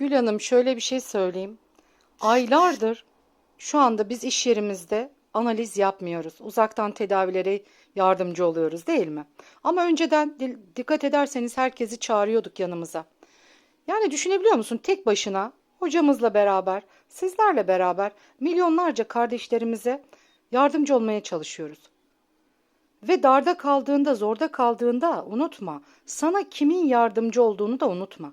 Gül Hanım şöyle bir şey söyleyeyim. Aylardır şu anda biz iş yerimizde analiz yapmıyoruz. Uzaktan tedavilere yardımcı oluyoruz değil mi? Ama önceden di- dikkat ederseniz herkesi çağırıyorduk yanımıza. Yani düşünebiliyor musun? Tek başına hocamızla beraber, sizlerle beraber milyonlarca kardeşlerimize yardımcı olmaya çalışıyoruz. Ve darda kaldığında, zorda kaldığında unutma. Sana kimin yardımcı olduğunu da unutma.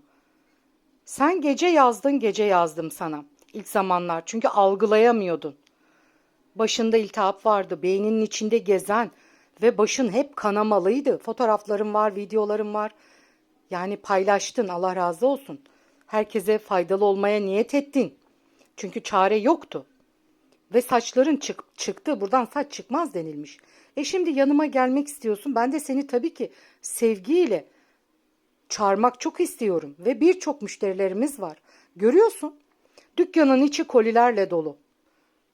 Sen gece yazdın, gece yazdım sana. İlk zamanlar çünkü algılayamıyordun. Başında iltihap vardı, beyninin içinde gezen ve başın hep kanamalıydı. Fotoğraflarım var, videolarım var. Yani paylaştın, Allah razı olsun. Herkese faydalı olmaya niyet ettin. Çünkü çare yoktu. Ve saçların çık çıktı. Buradan saç çıkmaz denilmiş. E şimdi yanıma gelmek istiyorsun. Ben de seni tabii ki sevgiyle çağırmak çok istiyorum. Ve birçok müşterilerimiz var. Görüyorsun. Dükkanın içi kolilerle dolu.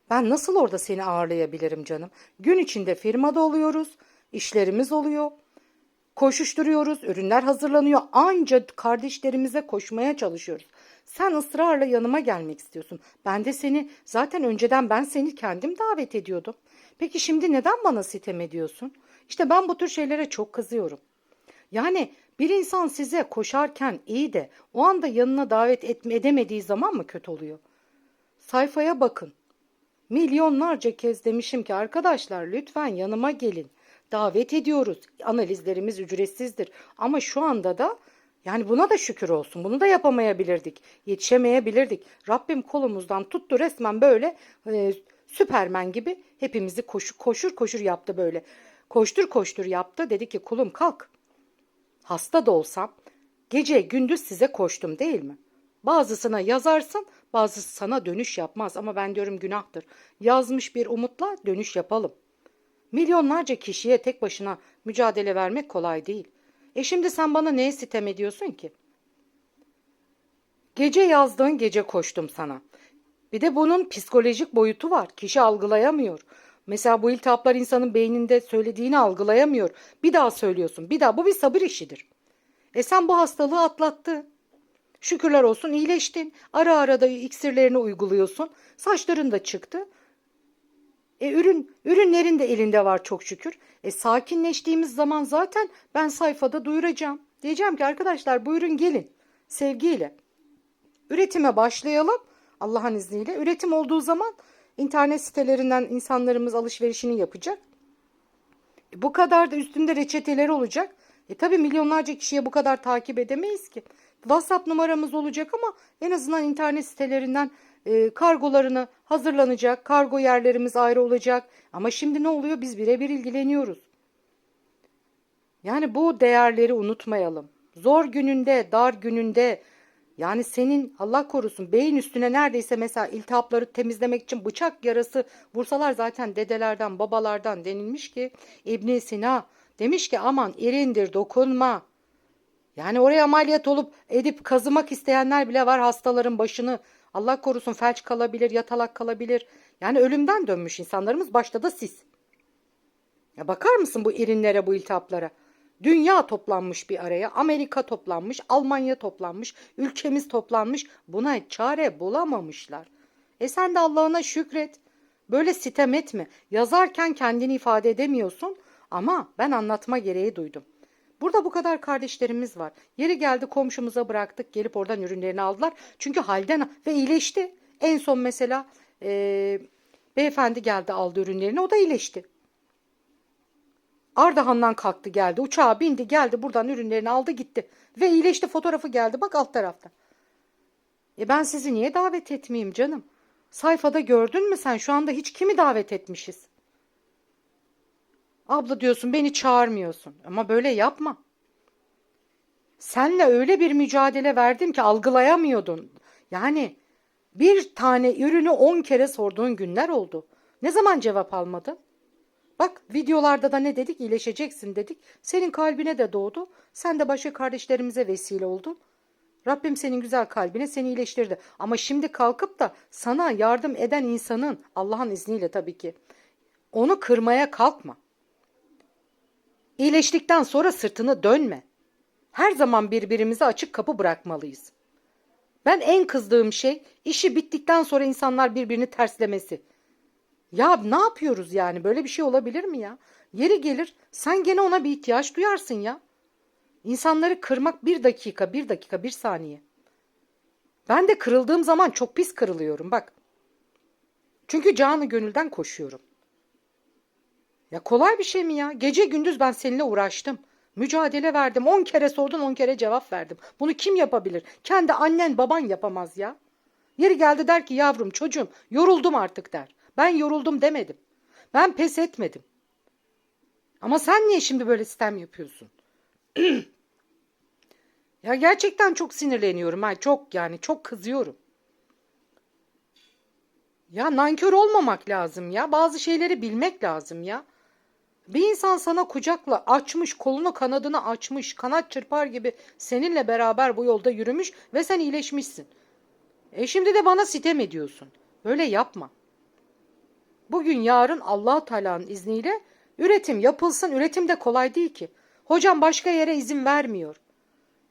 Ben nasıl orada seni ağırlayabilirim canım? Gün içinde firmada oluyoruz. işlerimiz oluyor. Koşuşturuyoruz, ürünler hazırlanıyor. Anca kardeşlerimize koşmaya çalışıyoruz. Sen ısrarla yanıma gelmek istiyorsun. Ben de seni zaten önceden ben seni kendim davet ediyordum. Peki şimdi neden bana sitem ediyorsun? İşte ben bu tür şeylere çok kızıyorum. Yani bir insan size koşarken iyi de o anda yanına davet etme, edemediği zaman mı kötü oluyor? Sayfaya bakın. Milyonlarca kez demişim ki arkadaşlar lütfen yanıma gelin. Davet ediyoruz. Analizlerimiz ücretsizdir. Ama şu anda da yani buna da şükür olsun. Bunu da yapamayabilirdik. Yetişemeyebilirdik. Rabbim kolumuzdan tuttu resmen böyle e, Süpermen gibi hepimizi koşur koşur koşur yaptı böyle. Koştur koştur yaptı. Dedi ki kulum kalk. Hasta da olsam gece gündüz size koştum değil mi? Bazısına yazarsın, bazısı sana dönüş yapmaz ama ben diyorum günahtır. Yazmış bir umutla dönüş yapalım. Milyonlarca kişiye tek başına mücadele vermek kolay değil. E şimdi sen bana neye sitem ediyorsun ki? Gece yazdığın gece koştum sana. Bir de bunun psikolojik boyutu var. Kişi algılayamıyor. Mesela bu iltihaplar insanın beyninde söylediğini algılayamıyor. Bir daha söylüyorsun. Bir daha. Bu bir sabır işidir. E sen bu hastalığı atlattın. Şükürler olsun iyileştin. Ara ara da iksirlerini uyguluyorsun. Saçların da çıktı. E ürün ürünlerin de elinde var çok şükür. E sakinleştiğimiz zaman zaten ben sayfada duyuracağım. Diyeceğim ki arkadaşlar buyurun gelin sevgiyle. Üretime başlayalım Allah'ın izniyle. Üretim olduğu zaman internet sitelerinden insanlarımız alışverişini yapacak. E, bu kadar da üstünde reçeteleri olacak. E tabi milyonlarca kişiye bu kadar takip edemeyiz ki. WhatsApp numaramız olacak ama en azından internet sitelerinden e, kargolarını hazırlanacak. Kargo yerlerimiz ayrı olacak. Ama şimdi ne oluyor? Biz birebir ilgileniyoruz. Yani bu değerleri unutmayalım. Zor gününde, dar gününde yani senin Allah korusun beyin üstüne neredeyse mesela iltihapları temizlemek için bıçak yarası vursalar zaten dedelerden, babalardan denilmiş ki İbn Sina demiş ki aman irindir dokunma. Yani oraya ameliyat olup edip kazımak isteyenler bile var hastaların başını. Allah korusun felç kalabilir, yatalak kalabilir. Yani ölümden dönmüş insanlarımız başta da siz. Ya bakar mısın bu irinlere, bu iltihaplara? Dünya toplanmış bir araya, Amerika toplanmış, Almanya toplanmış, ülkemiz toplanmış. Buna çare bulamamışlar. E sen de Allah'ına şükret. Böyle sitem etme. Yazarken kendini ifade edemiyorsun ama ben anlatma gereği duydum. Burada bu kadar kardeşlerimiz var. Yeri geldi komşumuza bıraktık. Gelip oradan ürünlerini aldılar. Çünkü halden ve iyileşti. En son mesela e, beyefendi geldi aldı ürünlerini. O da iyileşti. Ardahan'dan kalktı geldi. Uçağa bindi geldi buradan ürünlerini aldı gitti. Ve iyileşti fotoğrafı geldi. Bak alt tarafta. E ben sizi niye davet etmeyeyim canım? Sayfada gördün mü sen şu anda hiç kimi davet etmişiz? Abla diyorsun beni çağırmıyorsun. Ama böyle yapma. Senle öyle bir mücadele verdim ki algılayamıyordun. Yani bir tane ürünü on kere sorduğun günler oldu. Ne zaman cevap almadın? Bak videolarda da ne dedik? İyileşeceksin dedik. Senin kalbine de doğdu. Sen de başka kardeşlerimize vesile oldun. Rabbim senin güzel kalbine seni iyileştirdi. Ama şimdi kalkıp da sana yardım eden insanın Allah'ın izniyle tabii ki onu kırmaya kalkma. İyileştikten sonra sırtını dönme. Her zaman birbirimize açık kapı bırakmalıyız. Ben en kızdığım şey işi bittikten sonra insanlar birbirini terslemesi. Ya ne yapıyoruz yani? Böyle bir şey olabilir mi ya? Yeri gelir sen gene ona bir ihtiyaç duyarsın ya. İnsanları kırmak bir dakika, bir dakika, bir saniye. Ben de kırıldığım zaman çok pis kırılıyorum bak. Çünkü canı gönülden koşuyorum. Ya kolay bir şey mi ya? Gece gündüz ben seninle uğraştım. Mücadele verdim. On kere sordun on kere cevap verdim. Bunu kim yapabilir? Kendi annen baban yapamaz ya. Yeri geldi der ki yavrum çocuğum yoruldum artık der. Ben yoruldum demedim. Ben pes etmedim. Ama sen niye şimdi böyle sistem yapıyorsun? ya gerçekten çok sinirleniyorum. Ha, çok yani çok kızıyorum. Ya nankör olmamak lazım ya. Bazı şeyleri bilmek lazım ya. Bir insan sana kucakla açmış, kolunu kanadını açmış, kanat çırpar gibi seninle beraber bu yolda yürümüş ve sen iyileşmişsin. E şimdi de bana sitem ediyorsun. Böyle yapma. Bugün yarın allah Teala'nın izniyle üretim yapılsın. Üretim de kolay değil ki. Hocam başka yere izin vermiyor.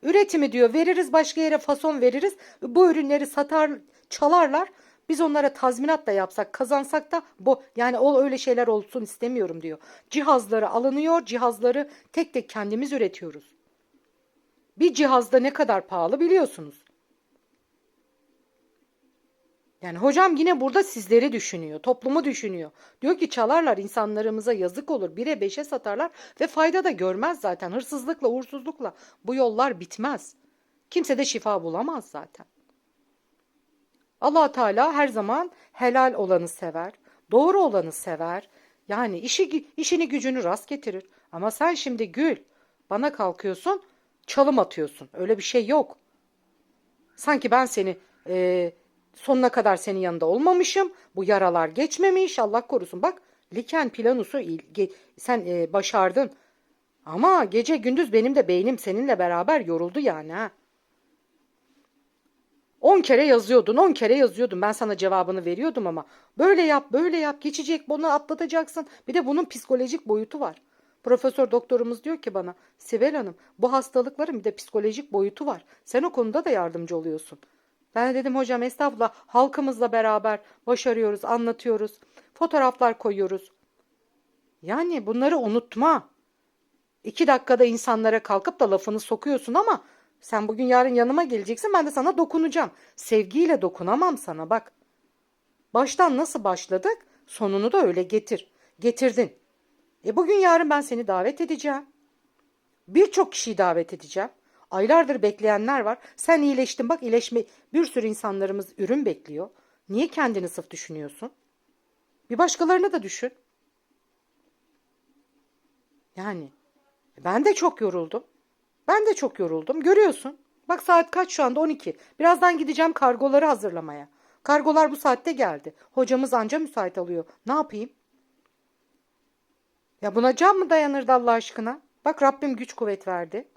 Üretimi diyor veririz başka yere fason veririz. Bu ürünleri satar çalarlar. Biz onlara tazminat da yapsak kazansak da bu yani o öyle şeyler olsun istemiyorum diyor. Cihazları alınıyor cihazları tek tek kendimiz üretiyoruz. Bir cihazda ne kadar pahalı biliyorsunuz. Yani hocam yine burada sizleri düşünüyor, toplumu düşünüyor. Diyor ki çalarlar insanlarımıza yazık olur, bire beşe satarlar ve fayda da görmez zaten. Hırsızlıkla, uğursuzlukla bu yollar bitmez. Kimse de şifa bulamaz zaten. allah Teala her zaman helal olanı sever, doğru olanı sever. Yani işi, işini gücünü rast getirir. Ama sen şimdi gül, bana kalkıyorsun, çalım atıyorsun. Öyle bir şey yok. Sanki ben seni... E, sonuna kadar senin yanında olmamışım. Bu yaralar geçmemiş. Allah korusun. Bak liken planusu sen e, başardın. Ama gece gündüz benim de beynim seninle beraber yoruldu yani ha. On kere yazıyordun, on kere yazıyordun. Ben sana cevabını veriyordum ama böyle yap, böyle yap, geçecek, bunu atlatacaksın. Bir de bunun psikolojik boyutu var. Profesör doktorumuz diyor ki bana, Sibel Hanım, bu hastalıkların bir de psikolojik boyutu var. Sen o konuda da yardımcı oluyorsun. Ben dedim hocam estağfurullah halkımızla beraber başarıyoruz, anlatıyoruz. Fotoğraflar koyuyoruz. Yani bunları unutma. İki dakikada insanlara kalkıp da lafını sokuyorsun ama sen bugün yarın yanıma geleceksin ben de sana dokunacağım. Sevgiyle dokunamam sana bak. Baştan nasıl başladık sonunu da öyle getir. Getirdin. E bugün yarın ben seni davet edeceğim. Birçok kişiyi davet edeceğim. Aylardır bekleyenler var. Sen iyileştin bak iyileşme bir sürü insanlarımız ürün bekliyor. Niye kendini sıf düşünüyorsun? Bir başkalarını da düşün. Yani ben de çok yoruldum. Ben de çok yoruldum. Görüyorsun. Bak saat kaç şu anda 12. Birazdan gideceğim kargoları hazırlamaya. Kargolar bu saatte geldi. Hocamız anca müsait alıyor. Ne yapayım? Ya buna can mı dayanırdı Allah aşkına? Bak Rabbim güç kuvvet verdi.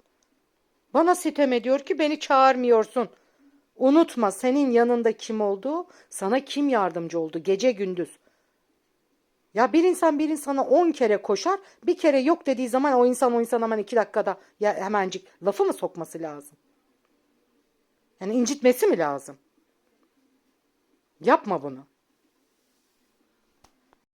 Bana sitem ediyor ki beni çağırmıyorsun. Unutma senin yanında kim oldu, sana kim yardımcı oldu gece gündüz. Ya bir insan bir insana on kere koşar, bir kere yok dediği zaman o insan o insan hemen iki dakikada ya hemencik lafı mı sokması lazım? Yani incitmesi mi lazım? Yapma bunu.